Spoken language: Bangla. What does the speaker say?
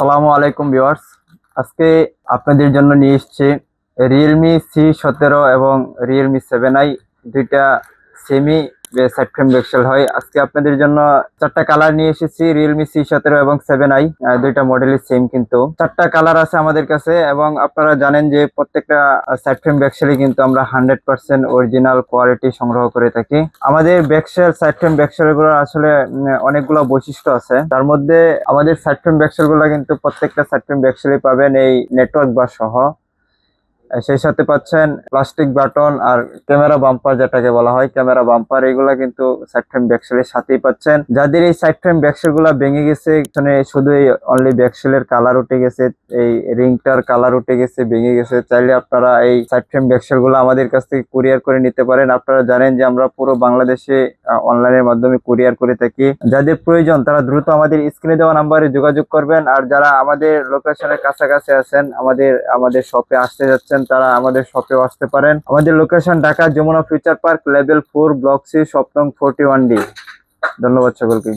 আসসালামু আলাইকুম ভিওয়ার্স আজকে আপনাদের জন্য নিয়ে এসছে রিয়েলমি সি সতেরো এবং রিয়েলমি সেভেন আই দুইটা সেমি সেপ্টেম পিক্সেল হয়। আজকে আপনাদের জন্য চারটা কালার নিয়ে এসেছি রিয়েলমি সি সতেরো এবং সেভেন আই দুইটা মডেলের সেম কিন্তু। চারটা কালার আছে আমাদের কাছে এবং আপনারা জানেন যে প্রত্যেকটা সেপ্টেম ব্যাকসেলই কিন্তু আমরা হান্ড্রেড পার্সেন্ট অরিজিনাল কোয়ালিটি সংগ্রহ করে থাকি। আমাদের ব্যাকসেল সেপ্টেম ব্যাকসেলগুলো আসলে অনেকগুলো বৈশিষ্ট্য আছে। তার মধ্যে আমাদের সেপ্টেম ব্যাকসেলগুলো কিন্তু প্রত্যেকটা সেপ্টেম ব্যাকসেলই পাবেন এই নেটওয়ার্ক বা সহ। সেই সাথে পাচ্ছেন প্লাস্টিক বাটন আর ক্যামেরা বাম্পার যেটাকে বলা হয় ক্যামেরা বাম্পার এগুলা কিন্তু সাইড ফ্রেম ব্যাকসেলের সাথেই পাচ্ছেন। যাদের এই সাইড ফ্রেম ব্যাকসেলগুলা ভেঙে গেছে, এখানে শুধু এই অনলি ব্যাকসেলের কালার উঠে গেছে, এই রিংটার কালার উঠে গেছে, ভেঙে গেছে। চাইলে আপনারা এই সাইড ফ্রেম ব্যাকসেলগুলো আমাদের কাছ থেকে কুরিয়ার করে নিতে পারেন। আপনারা জানেন যে আমরা পুরো বাংলাদেশে অনলাইনের মাধ্যমে কুরিয়ার করে থাকি। যাদের প্রয়োজন, তারা দ্রুত আমাদের স্ক্রিনে দেওয়া নাম্বারে যোগাযোগ করবেন। আর যারা আমাদের লোকেশনের কাছাকাছি আছেন, আমাদের আমাদের শপে আসতে যাচ্ছেন তারা আমাদের শপেও আসতে পারেন। আমাদের location Dhaka Jamuna future park level four block C সপ্তম ফোরটি ওয়ান ডি ধন্যবাদ সকলকে।